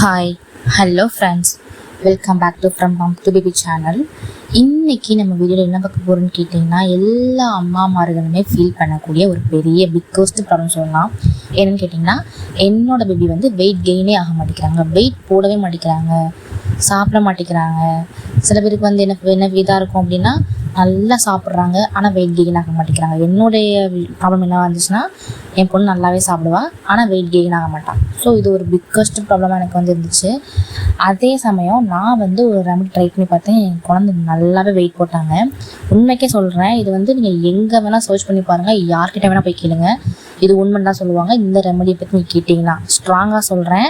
Hi hello friends welcome back to from bump to baby channel இன்னைக்கு நம்ம வீடியோவில் என்ன பார்க்க போகிறோம்னு கேட்டிங்கன்னா எல்லா அம்மாமார்களுமே ஃபீல் பண்ணக்கூடிய ஒரு பெரிய பிக்கஸ்ட் ப்ராப்ளம் சொல்லலாம். என்னென்னு கேட்டிங்கன்னா என்னோட பேபி வந்து வெயிட் கெயினே ஆக மாட்டேங்கிறாங்க. வெயிட் போடவே மாட்டேங்கிறாங்க. சாப்பிட மாட்டேங்கிறாங்க. சில பேருக்கு வந்து என்ன என்ன இதாக இருக்கும் அப்படின்னா நல்லா சாப்பிட்றாங்க. ஆனால் வெயிட் கெயின் ஆக மாட்டேங்கிறாங்க. என்னுடைய ப்ராப்ளம் என்ன வந்துச்சுன்னா என் பொண்ணு நல்லாவே சாப்பிடுவாள் ஆனால் வெயிட் கெயின் ஆக மாட்டான் ஸோ இது ஒரு பிக்கஸ்ட் ப்ராப்ளமாக எனக்கு வந்து இருந்துச்சு. அதே சமயம் நான் வந்து ஒரு ரெமடி ட்ரை பண்ணி பார்த்தேன். என் குழந்தை நல்லாவே வெயிட் போட்டாங்க. உண்மைக்கே சொல்கிறேன் இது வந்து நீங்கள் எங்கே வேணால் சர்ச் பண்ணி பாருங்கள் யார்கிட்ட வேணால் போய் கேளுங்கள் இது உண்மைன்னு தான் சொல்லுவாங்க. இந்த ரெமடியை பற்றி நீங்கள் கேட்டிங்கன்னா ஸ்ட்ராங்காக சொல்கிறேன்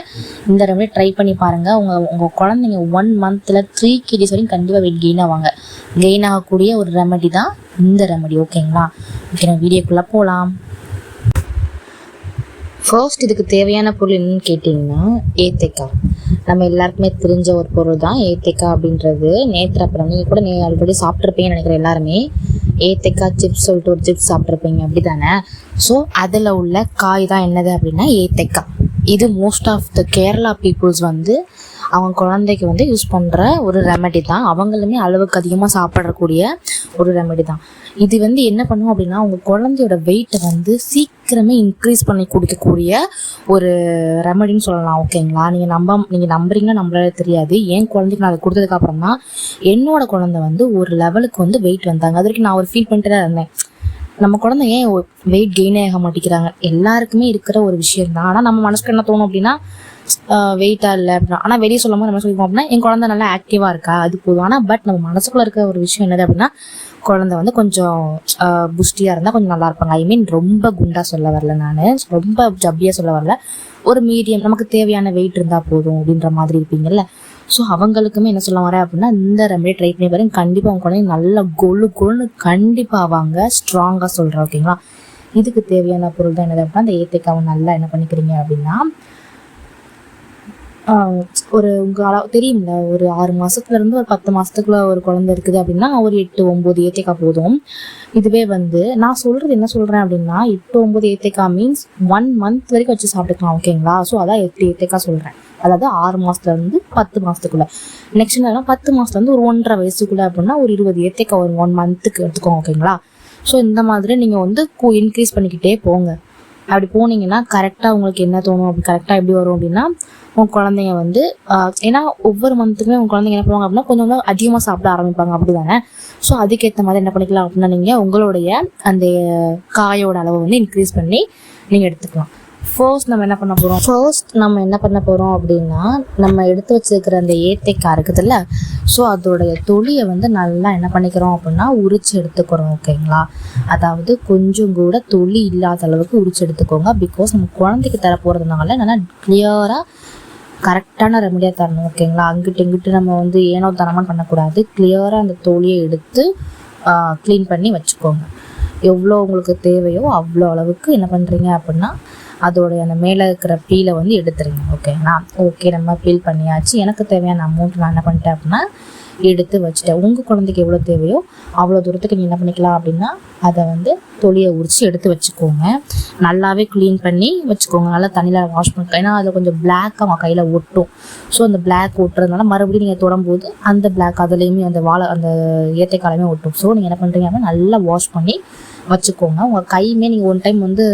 இந்த ரெமடி ட்ரை பண்ணி பாருங்கள் உங்கள் உங்கள் குழந்தைங்க ஒன் மந்தில் த்ரீ கேஜிஸ் வரைக்கும் கண்டிப்பாக வெயிட் கெயின் ஆவாங்க. கெயின் ஆகக்கூடிய ஒரு ரெமடி தான் இந்த ரெமடி ஓகேங்களா ஓகே நம்ம வீடியோக்குள்ளே போகலாம் ஃபர்ஸ்ட் இதுக்கு தேவையான பொருள் என்னன்னு கேட்டிங்கன்னா ஏத்தைக்காய். நம்ம எல்லாருக்குமே தெரிஞ்ச ஒரு பொருள் தான் ஏத்தைக்காய் அப்படின்றது. நேத்திரப்பழம் நீங்கள் கூட நீ ஆல்ரெடி சாப்பிட்ருப்பீங்கன்னு நினைக்கிறேன் எல்லாருமே. ஏத்தக்காய் சிப்ஸ் சொல்லிட்டு ஒரு சிப்ஸ் சாப்பிட்ருப்பீங்க அப்படி தானே ஸோ அதில் உள்ள காய் தான் என்னது அப்படின்னா ஏத்தக்காய். இது most of the Kerala peoples வந்து அவங்க குழந்தைக்கு வந்து யூஸ் பண்ணுற ஒரு ரெமெடி தான். அவங்களுமே அளவுக்கு அதிகமாக சாப்பிடக்கூடிய ஒரு ரெமெடி தான். இது வந்து என்ன பண்ணும் அப்படின்னா உங்கள் குழந்தையோட வெயிட்டை வந்து சீக்கிரமே இன்க்ரீஸ் பண்ணி கொடுக்கக்கூடிய ஒரு ரெமெடின்னு சொல்லலாம் ஓகேங்களா நீங்கள் நம்ப நீங்கள் நம்புறீங்கன்னா நம்மளால தெரியாது. என் குழந்தைக்கு நான் அதை கொடுத்ததுக்கப்புறம் தான் என்னோட குழந்தை வந்து ஒரு லெவலுக்கு வந்து வெயிட் வந்தாங்க. அது வரைக்கும் நான் ஒரு ஃபீல் பண்ணிட்டு தான் இருந்தேன். நம்ம குழந்தை ஏன் வெயிட் கெயின் ஆக மாட்டேங்கிறாங்க? எல்லாருக்குமே இருக்கிற ஒரு விஷயம் தான் ஆனால் நம்ம மனசுக்கு என்ன தோணும் அப்படின்னா வெயிட்டாக இல்லை அப்படின்னா ஆனால் வெளியே சொல்லும் போது நம்ம சொல்லிப்போம் அப்படின்னா என் குழந்தை நல்லா ஆக்டிவாக இருக்கா? அது போதும். ஆனால் பட் நம்ம மனசுக்குள்ள இருக்க ஒரு விஷயம் என்னது அப்படின்னா குழந்தை வந்து கொஞ்சம் புஷ்டியாக இருந்தால் கொஞ்சம் நல்லா இருப்பாங்க. ஐ மீன் ரொம்ப குண்டாக சொல்ல வரல நான். ரொம்ப ஜப்பியாக சொல்ல வரல. ஒரு மீடியம் நமக்கு தேவையான வெயிட் இருந்தால் போதும் அப்படின்ற மாதிரி இருப்பீங்கல்ல. ஸோ அவங்களுக்குமே என்ன சொல்ல வரேன் அப்படின்னா இந்த ரெமெடி ட்ரை பண்ணி பாருங்க. கண்டிப்பாக அவங்க குழந்தைங்க நல்லா கொழு கொழுன்னு கண்டிப்பாக ஆவாங்க. ஸ்ட்ராங்காக சொல்கிறேன் ஓகேங்களா இதுக்கு தேவையான பொருள் தான் என்னது அப்படின்னா அந்த ஏத்தைக்காவை நல்லா என்ன பண்ணிக்கிறீங்க அப்படின்னா ஒரு உங்க தெரியும்ல ஒரு ஆறு மாசத்துல இருந்து ஒரு பத்து மாசத்துக்குள்ள ஒரு குழந்தை இருக்குது அப்படின்னா ஒரு எட்டு ஒன்பது ஏத்தேக்கா போதும். இதுவே வந்து நான் சொல்றது என்ன சொல்றேன் அப்படின்னா எட்டு ஒன்பது ஏத்தேக்கா மீன்ஸ் ஒன் மந்த் வரைக்கும் வச்சு சாப்பிட்டுக்கலாம் ஓகேங்களா ஸோ அதான் எட்டு ஏத்தேக்கா சொல்றேன். அதாவது ஆறு மாசத்துல இருந்து பத்து மாசத்துக்குள்ள. நெக்ஸ்ட் என்னன்னா பத்து மாசத்துல இருந்து ஒரு ஒன்றரை வயசுக்குள்ள அப்படின்னா ஒரு இருபது ஏத்தேக்கா ஒரு ஒன் மந்த்துக்கு எடுத்துக்கோங்க ஓகேங்களா ஸோ இந்த மாதிரி நீங்கள் வந்து இன்க்ரீஸ் பண்ணிக்கிட்டே போங்க. அப்படி போனீங்கன்னா கரெக்டாக உங்களுக்கு என்ன தோணும்? அப்படி கரெக்டாக எப்படி வரும் அப்படின்னா உங்கள் குழந்தைங்க வந்து ஏன்னா ஒவ்வொரு மந்த்துக்குமே உங்கள் குழந்தைங்க என்ன பண்ணுவாங்க அப்படின்னா கொஞ்சம் கொஞ்சம் அதிகமாக சாப்பிட ஆரம்பிப்பாங்க. அப்படி தானே ஸோ அதுக்கேற்ற மாதிரி என்ன பண்ணிக்கலாம் அப்படின்னா நீங்கள் உங்களுடைய அந்த காயோட அளவை வந்து இன்க்ரீஸ் பண்ணி நீங்கள் எடுத்துக்கலாம். ஃபர்ஸ்ட் நம்ம என்ன பண்ண போகிறோம் ஃபர்ஸ்ட் நம்ம என்ன பண்ண போகிறோம் அப்படின்னா நம்ம எடுத்து வச்சிருக்கிற அந்த ஏத்தைக்காய் இருக்குதுல்ல ஸோ அதோடைய தொலியை வந்து நல்லா என்ன பண்ணிக்கிறோம் அப்படின்னா உரிச்சு எடுத்துக்கிறோம் ஓகேங்களா? அதாவது கொஞ்சம் கூட தொலி இல்லாத அளவுக்கு உரிச்சு எடுத்துக்கோங்க பிகாஸ் நம்ம குழந்தைக்கு தர போகிறதுனால நல்லா கிளியராக கரெக்டான ரெமடியாக தரணும் ஓகேங்களா? அங்கிட்டு இங்கிட்டு நம்ம வந்து ஏனோ தரமான்னு பண்ணக்கூடாது. கிளியராக அந்த தோலியை எடுத்து க்ளீன் பண்ணி வச்சுக்கோங்க. எவ்வளோ உங்களுக்கு தேவையோ அவ்வளோ அளவுக்கு என்ன பண்ணுறீங்க அப்படின்னா அதோடைய அந்த மேலே இருக்கிற பீலை வந்து எடுத்துருங்க ஓகேங்களா ஓகே நம்ம பீல் பண்ணியாச்சு. எனக்கு தேவையான அமௌண்ட் நான் என்ன பண்ணிட்டேன் அப்படின்னா எடுத்து வச்சுட்டேன். உங்கள் குழந்தைக்கு எவ்வளோ தேவையோ அவ்வளோ தூரத்துக்கு நீ என்ன பண்ணிக்கலாம் அப்படின்னா அதை வந்து தொலியை உரித்து எடுத்து வச்சுக்கோங்க. நல்லாவே க்ளீன் பண்ணி வச்சுக்கோங்க. நல்லா தண்ணியில் வாஷ் பண்ணி ஏன்னா அதில் கொஞ்சம் பிளாக் அவன் கையில் ஒட்டும். ஸோ அந்த பிளாக் ஒட்டுறதுனால மறுபடியும் நீங்கள் தொடரும்போது அந்த பிளாக் அதுலேயுமே அந்த வாழை அந்த ஏத்தைக்காலையுமே ஒட்டும். ஸோ நீங்கள் என்ன பண்ணுறீங்க அப்படின்னா நல்லா வாஷ் பண்ணி வச்சுக்கோங்க. உங்கள் கையுமே நீங்கள் ஒன் டைம் வந்து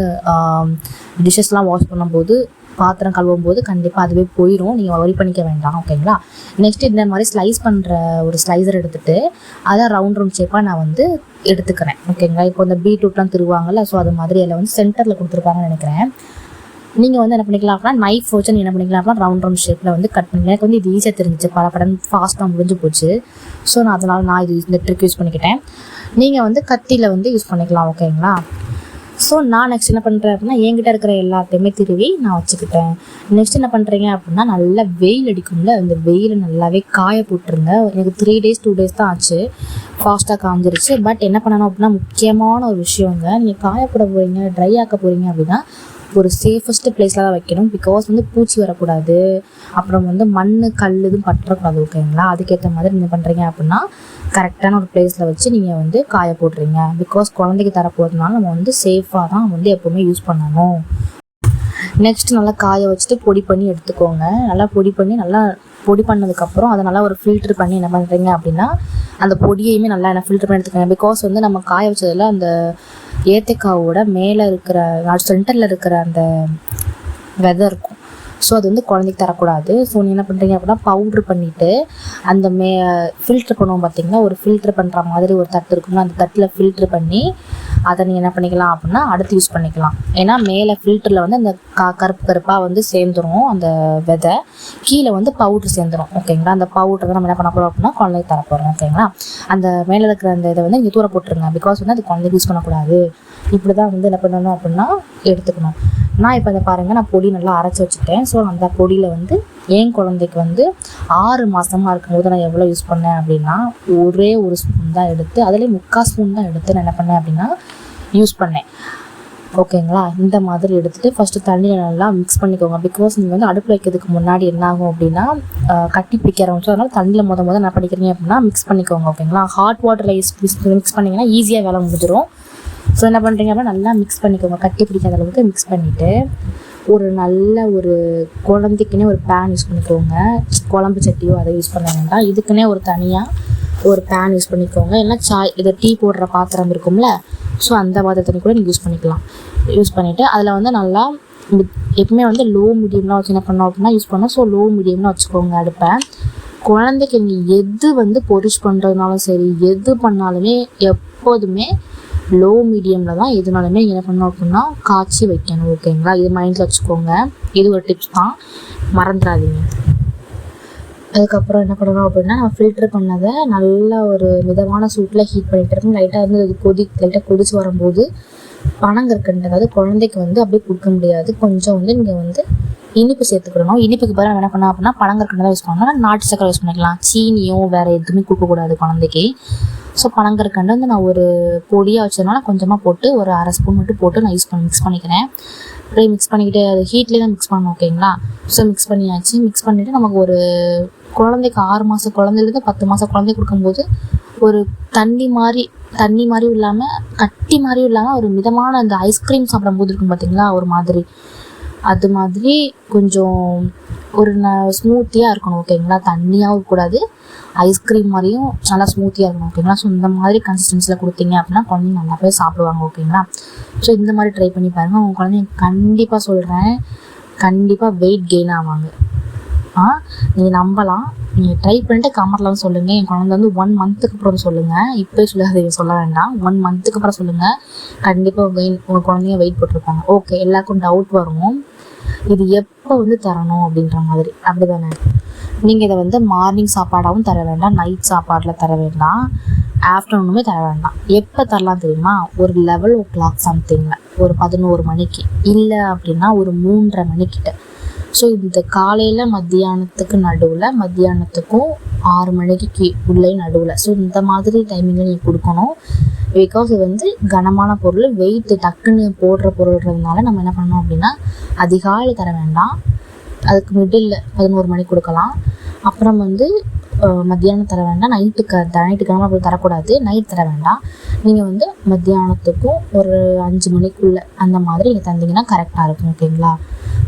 டிஷ்ஷஸ்லாம் வாஷ் பண்ணும்போது பாத்திரம் கழுவும் போது கண்டிப்பாக அதுவே போயிடும் நீங்கள் ஒரி பண்ணிக்க வேண்டாம் ஓகேங்களா நெக்ஸ்ட் இந்த மாதிரி ஸ்லைஸ் பண்ணுற ஒரு ஸ்லைசர் எடுத்துட்டு அதை ரவுண்ட் ரவுண்ட் ஷேப்பாக நான் வந்து எடுத்துக்கிறேன் ஓகேங்களா இப்போ இந்த பீட்ரூட்லாம் திருவாங்கல்ல ஸோ அது மாதிரி அதில் வந்து சென்டரில் கொடுத்துருக்காங்கன்னு நினைக்கிறேன். நீங்கள் வந்து என்ன பண்ணிக்கலாம் அப்படின்னா நைஃப் வச்சு என்ன பண்ணிக்கலாம் அப்படின்னா ரவுண்ட் ரவுண்ட் ஷேப்பில் வந்து கட் பண்ணி எனக்கு வந்து இது ஈஸியாக தெரிஞ்சிச்சு. பல படம் ஃபாஸ்ட்டாக முடிஞ்சு போச்சு. ஸோ நான் அதனால் நான் இது இந்த ட்ரிக் யூஸ் பண்ணிக்கிட்டேன். நீங்கள் வந்து கத்தியில் வந்து யூஸ் பண்ணிக்கலாம் ஓகேங்களா ஸோ நான் நெக்ஸ்ட் என்ன பண்ணுறேன் அப்படின்னா என்கிட்ட இருக்கிற எல்லாத்தையுமே திருவி நான் வச்சுக்கிட்டேன். நெக்ஸ்ட் என்ன பண்ணுறீங்க அப்படின்னா நல்லா வெயில் அடிக்கும்ல அந்த வெயில் நல்லாவே காய போட்டுருங்க. எனக்கு த்ரீ டேஸ் டூ டேஸ் தான் ஆச்சு. ஃபாஸ்ட்டாக காஞ்சிருச்சு. பட் என்ன பண்ணணும் அப்படின்னா முக்கியமான ஒரு விஷயங்க. நீங்கள் காய போட போகிறீங்க ட்ரை ஆக்க போகிறீங்க அப்படின்னா ஒரு சேஃபஸ்ட் பிளேஸில் தான் வைக்கணும். பிகாஸ் வந்து பூச்சி வரக்கூடாது. அப்புறம் வந்து மண் கல் இதுவும் பற்றக்கூடாது ஓகேங்களா? அதுக்கேற்ற மாதிரி என்ன பண்ணுறீங்க அப்படின்னா கரெக்டான ஒரு பிளேஸில் வச்சு நீங்கள் வந்து காய போடுறீங்க. பிகாஸ் குழந்தைக்கு தரப்போகிறதுனால நம்ம வந்து சேஃபாக தான் வந்து எப்போவுமே யூஸ் பண்ணணும். நெக்ஸ்ட் நல்லா காய வச்சுட்டு பொடி பண்ணி எடுத்துக்கோங்க. நல்லா பொடி பண்ணி நல்லா பொடி பண்ணதுக்கப்புறம் அதை நல்லா ஒரு ஃபில்டர் பண்ணி என்ன பண்ணுறீங்க அப்படின்னா அந்த பொடியையுமே நல்லா என்ன ஃபில்டர் பண்ணி எடுத்துக்கோங்க. பிகாஸ் வந்து நம்ம காய வச்சதில் அந்த ஏத்தைக்காவோட மேலே இருக்கிற சென்டரில் இருக்கிற அந்த விதை இருக்கும். ஸோ அது வந்து குழந்தைக்கு தரக்கூடாது. ஸோ நீ என்ன பண்ணுறீங்க அப்படின்னா பவுட்ரு பண்ணிவிட்டு அந்த மே ஃபில்ட்ரு பண்ணுவோம் பார்த்தீங்கன்னா ஒரு ஃபில்ட்ரு பண்ணுற மாதிரி ஒரு தட்டு இருக்கும்ல அந்த தட்டில் ஃபில்ட்ரு பண்ணி அதை நீ என்ன பண்ணிக்கலாம் அப்படின்னா அடுத்து யூஸ் பண்ணிக்கலாம். ஏன்னா மேலே ஃபில்டரில் வந்து அந்த கா கருப்பு கருப்பாக வந்து சேர்ந்துரும் அந்த விதை. கீழே வந்து பவுட்ரு சேர்ந்துரும். ஓகேங்களா அந்த பவுட்ரு தான் நம்ம என்ன பண்ண போகிறோம் அப்படின்னா குழந்தைக்கு தரப்போகிறோம் ஓகேங்களா அந்த மேலே இருக்கிற அந்த இதை வந்து இங்கே தூர போட்டுருங்க. பிகாஸ் வந்து அது குழந்தைக்கு யூஸ் பண்ணக்கூடாது. இப்படி தான் வந்து என்ன பண்ணணும் அப்படின்னா எடுத்துக்கணும். நான் இப்போ அதை பாருங்கள் நான் பொடி நல்லா அரைச்சி வச்சுட்டேன் ஸோ அந்த பொடியில் வந்து என் குழந்தைக்கு வந்து ஆறு மாதமாக இருக்கும்போது நான் எவ்வளோ யூஸ் பண்ணேன் அப்படின்னா ஒரே ஒரு ஸ்பூன் தான் எடுத்து அதிலே முக்கால் ஸ்பூன் தான் எடுத்து நான் என்ன பண்ணேன் அப்படின்னா யூஸ் பண்ணேன். ஓகேங்களா இந்த மாதிரி எடுத்துகிட்டு ஃபஸ்ட்டு தண்ணியில் நல்லா மிக்ஸ் பண்ணிக்கோங்க. பிகாஸ் நீங்கள் வந்து அடுப்பில் வைக்கிறதுக்கு முன்னாடி என்ன ஆகும் அப்படின்னா கட்டி பிடிக்க ஆரம்பிச்சு அதனால் தண்ணியில் முத முத என்ன பண்ணிக்கிறீங்க அப்படின்னா மிக்ஸ் பண்ணிக்கோங்க. ஓகேங்களா ஹாட் வாட்டரில் மிக்ஸ் பண்ணிங்கன்னா ஈஸியாக வேலை முடிஞ்சிடும் ஸோ என்ன பண்ணுறீங்க அப்படின்னா நல்லா மிக்ஸ் பண்ணிக்கோங்க. கட்டி பிடிக்காத அளவுக்கு மிக்ஸ் பண்ணிவிட்டு ஒரு நல்ல ஒரு குழந்தைக்குன்னே ஒரு பேன் யூஸ் பண்ணிக்கோங்க. குழம்பு சட்டியோ அதை யூஸ் பண்ண வேண்டாம். இதுக்குன்னே ஒரு தனியாக ஒரு பேன் யூஸ் பண்ணிக்கோங்க. ஏன்னா சாய் இதை டீ போடுற பாத்திரம் இருக்கும்ல ஸோ அந்த பாத்திரத்தை கூட நீங்கள் யூஸ் பண்ணிக்கலாம். யூஸ் பண்ணிவிட்டு அதில் வந்து நல்லா எப்பவுமே வந்து லோ மீடியம்லாம் வச்சு என்ன பண்ணோம் அப்படின்னா யூஸ் பண்ணோம். ஸோ லோ மீடியம்லாம் வச்சுக்கோங்க அடுப்பை. குழந்தைக்கு நீங்கள் எது வந்து பொரிஷ் பண்ணுறதுனாலும் சரி எது பண்ணாலுமே எப்போதுமே லோ மீடியமில் தான் எதுனாலுமே என்ன பண்ணணும் அப்படின்னா காய்ச்சி வைக்கணும் ஓகேங்களா? இது மைண்டில் வச்சுக்கோங்க. இது ஒரு டிப்ஸ் தான். மறந்துடாதீங்க. அதுக்கப்புறம் என்ன பண்ணணும் அப்படின்னா நம்ம ஃபில்டர் பண்ணதை நல்ல ஒரு மிதமான சூட்டில் ஹீட் பண்ணிகிட்டு இருக்கணும். லைட்டாக வந்து அது கொதி லைட்டாக கொதிச்சு வரும்போது பனங்கற்கண்டு அதாவது குழந்தைக்கு வந்து அப்படியே கொடுக்க முடியாது. கொஞ்சம் வந்து நீங்கள் வந்து இனிப்பு சேர்த்துக்கிடணும். இனிப்புக்கு பதிலாக என்ன பண்ணலாம் அப்படின்னா பனங்கற்கண்டு தான் யூஸ் பண்ணணும். நாட்டு சக்கரை யூஸ் பண்ணிக்கலாம். சீனியும் வேறு எதுவுமே கொடுக்கக்கூடாது குழந்தைக்கு. ஸோ பனங்கற்கண்டு வந்து நான் ஒரு பொடியாக வச்சதுனால கொஞ்சமாக போட்டு ஒரு அரை ஸ்பூன் மட்டும் போட்டு நான் யூஸ் பண்ணி மிக்ஸ் பண்ணிக்கிறேன். அப்படியே மிக்ஸ் பண்ணிக்கிட்டு அது ஹீட்லேயே தான் மிக்ஸ் பண்ணணும் ஓகேங்களா ஸோ மிக்ஸ் பண்ணியாச்சு. மிக்ஸ் பண்ணிவிட்டு நமக்கு ஒரு குழந்தைக்கு ஆறு மாதம் குழந்தைலேருந்து பத்து மாதம் குழந்தை கொடுக்கும்போது ஒரு தண்ணி மாதிரி தண்ணி மாதிரியும் இல்லாமல் கட்டி மாதிரியும் இல்லாமல் ஒரு மிதமான அந்த ஐஸ்கிரீம் சாப்பிடும்போது இருக்கும் பார்த்தீங்களா ஒரு மாதிரி. அது மாதிரி கொஞ்சம் ஒரு ந ஸ்மூத்தியாக இருக்கணும் ஓகேங்களா தண்ணியாகவும் இருக்கக்கூடாது. ஐஸ்கிரீம் மாதிரியும் நல்லா ஸ்மூத்தியாக இருக்கணும் ஓகேங்களா ஸோ இந்த மாதிரி கன்சிஸ்டன்சியில் கொடுத்தீங்க அப்படின்னா குழந்தைங்க நல்லா போய் சாப்பிடுவாங்க ஓகேங்களா ஸோ இந்த மாதிரி ட்ரை பண்ணி பாருங்கள் உங்கள் குழந்தைங்க கண்டிப்பாக சொல்கிறேன் கண்டிப்பாக வெயிட் கெயின் ஆவாங்க. நீங்கள் நம்பலாம். நீங்கள் ட்ரை பண்ணிட்டு கமெண்ட்ல வந்து சொல்லுங்கள் என் குழந்தை வந்து ஒன் மந்த்துக்கு அப்புறம் சொல்லுங்கள் இப்போ சொல்லாதீங்க சொல்ல வேண்டாம். ஒன் மந்த்துக்கு அப்புறம் சொல்லுங்கள் கண்டிப்பாக வெயின் உங்கள் குழந்தைங்க வெயிட் போட்டிருப்பாங்க. ஓகே எல்லாருக்கும் டவுட் வரும். இது எப்போ வந்து தரணும் அப்படின்ற மாதிரி. அப்படி தானே நீங்கள் இதை வந்து மார்னிங் சாப்பாடாகவும் தர வேண்டாம். நைட் சாப்பாடில் தர வேண்டாம். ஆஃப்டர்நூனுமே தர வேண்டாம். எப்போ தரலாம் தெரியுமா? ஒரு லெவல் ஓ கிளாக் சம்திங்கில் ஒரு பதினோரு மணிக்கு. இல்லை அப்படின்னா ஒரு மூன்றரை மணிக்கிட்ட. ஸோ இந்த காலையில் மத்தியானத்துக்கு நடுவில் மத்தியானத்துக்கும் ஆறு மணிக்கு கீ உள்ளே நடுவில். ஸோ இந்த மாதிரி டைமிங்கில் நீங்கள் கொடுக்கணும். பிகாஸ் இது வந்து கனமான பொருள். வெயிட் டக்குன்னு போடுற பொருள்ன்றதுனால நம்ம என்ன பண்ணணும் அப்படின்னா அதிகாலை தர வேண்டாம். அதுக்கு மிடில் பதினோரு மணிக்கு கொடுக்கலாம். அப்புறம் வந்து மத்தியானம் தர வேண்டாம். நைட்டுக்கு நைட்டு கிளம்ப அப்படி தரக்கூடாது. நைட் தர வேண்டாம். நீங்கள் வந்து மத்தியானத்துக்கும் ஒரு அஞ்சு மணிக்குள்ளே அந்த மாதிரி நீங்கள் தந்தீங்கன்னா கரெக்டாக இருக்கும் ஓகேங்களா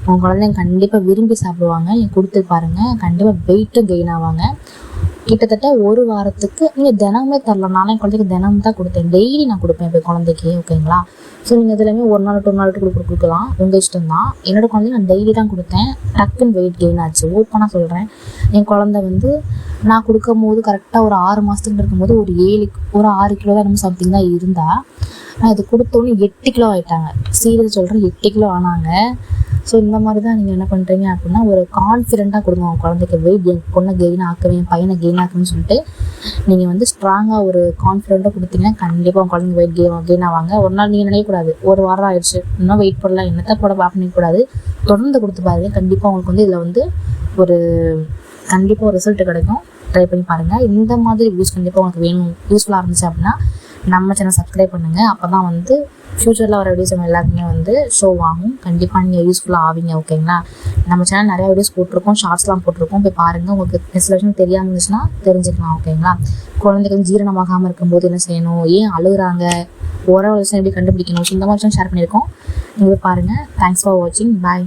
உங்கள் குழந்தைங்க கண்டிப்பாக விரும்பி சாப்பிடுவாங்க. நீங்கள் கொடுத்து பாருங்கள் கண்டிப்பாக வெயிட்டும் கெயின் ஆவாங்க. கிட்டத்தட்ட ஒரு வாரத்துக்கு நீங்கள் தினமே தரலாம். நானே என் குழந்தைக்கு தினமும் தான் கொடுத்தேன். டெய்லி நான் கொடுப்பேன் இப்போ குழந்தைக்கு ஓகேங்களா ஸோ நீங்கள் இதுலேயுமே ஒரு நாள் ஒரு நாள் கூட கொடுக்கலாம். உங்கள் இஷ்டம் தான் என்னோட குழந்தைக்கு நான் டெய்லி தான் கொடுத்தேன். டக்குன்னு வெயிட் கெயின் ஆச்சு. ஓப்பனாக சொல்கிறேன் என் குழந்தை வந்து நான் கொடுக்கும் போது கரெக்டாக ஒரு ஆறு மாதத்துக்கு இருக்கும்போது ஒரு ஏழு ஒரு ஆறு கிலோ தான் நம்ம சம்திங் தான் இருந்தால் நான் இது கொடுத்தோன்னே எட்டு கிலோ ஆகிட்டாங்க சீரியஸ் சொல்கிறேன் எட்டு கிலோ ஆனாங்க. ஸோ இந்த மாதிரி தான் நீங்கள் என்ன பண்ணுறீங்க அப்படின்னா ஒரு கான்ஃபிடென்ட்டாக கொடுங்க உங்கள் குழந்தைக்கு. வெயிட் என் பொண்ணை கெயின் ஆக்குவேன் என் பையனை கெயின் ஆக்குவேன்னு சொல்லிட்டு நீங்கள் வந்து ஸ்ட்ராங்காக ஒரு கான்ஃபிடென்ட்டாக கொடுத்தீங்கன்னா கண்டிப்பாக உங்கள் குழந்தைங்க வெயிட் கெயின் கெயின் ஆவாங்க. ஒரு நாள் நீங்கள் நினைக்கக்கூடாது ஒரு வாரம் ஆயிடுச்சு. இன்னும் வெயிட் பண்ணலாம் என்னத்தை போட பார்க்க நினைக்கக்கூடாது தொடர்ந்து கொடுத்து பாருங்க. கண்டிப்பாக உங்களுக்கு வந்து இதில் வந்து ஒரு கண்டிப்பாக ஒரு ரிசல்ட் கிடைக்கும். ட்ரை பண்ணி பாருங்கள் இந்த மாதிரி வியூஸ் கண்டிப்பாக உங்களுக்கு வேணும். யூஸ்ஃபுல்லாக இருந்துச்சு அப்படின்னா நம்ம சேனல் சப்ஸ்கிரைப் பண்ணுங்கள் அப்போ தான் வந்து ஃப்யூச்சரில் வர வீடியோஸ் நம்ம எல்லாருக்குமே வந்து ஷோ ஆகும். கண்டிப்பாக நீங்கள் யூஸ்ஃபுல்லாக ஆவீங்க ஓகேங்களா நம்ம சேனல் நிறையா வீடியோஸ் போட்டிருக்கோம் ஷார்ட்ஸ்லாம் போட்டிருக்கோம். போய் பாருங்கள் உங்களுக்கு சில விஷயம் தெரியாமல் இருந்துச்சுன்னா தெரிஞ்சுக்கலாம் ஓகேங்களா குழந்தைகள் ஜீரணமாகாமல் இருக்கும்போது என்ன செய்யணும்? ஏன் அழுகுறாங்க? உரம் விஷயம் எப்படி கண்டுபிடிக்கணும்? இந்த மாதிரி ஷேர் பண்ணியிருக்கோம். நீங்கள் போய் பாருங்கள் தேங்க்ஸ் ஃபார் வாட்சிங் பாய்